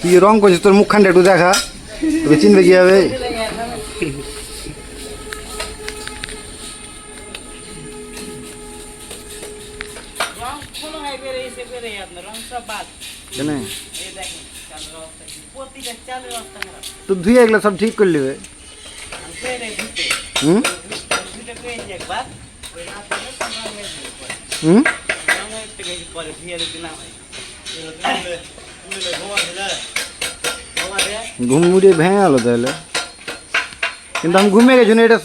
কি রং কইছ তোর মুখখানডা টু দেখা তো চিনলে কি হবে রং ফলো হাই বেরে ইসেরে আপনাদের রং সব বাদ কেন এই দেখেন চন্দ্র অস্তে পতি দেখ চলে অস্তে ঘর তো ধুইয়া গেল সব ঠিক কই লবে আমি কইরে দিতে হুম দিতে কইলে এক বার হ্যাঁ মানে ঠিক করে দিয়া দিন আই ঘুম উড়ে ভেঙে গেল তাহলে কিন্তু আমি ঘুমিয়ে গেছি না এটা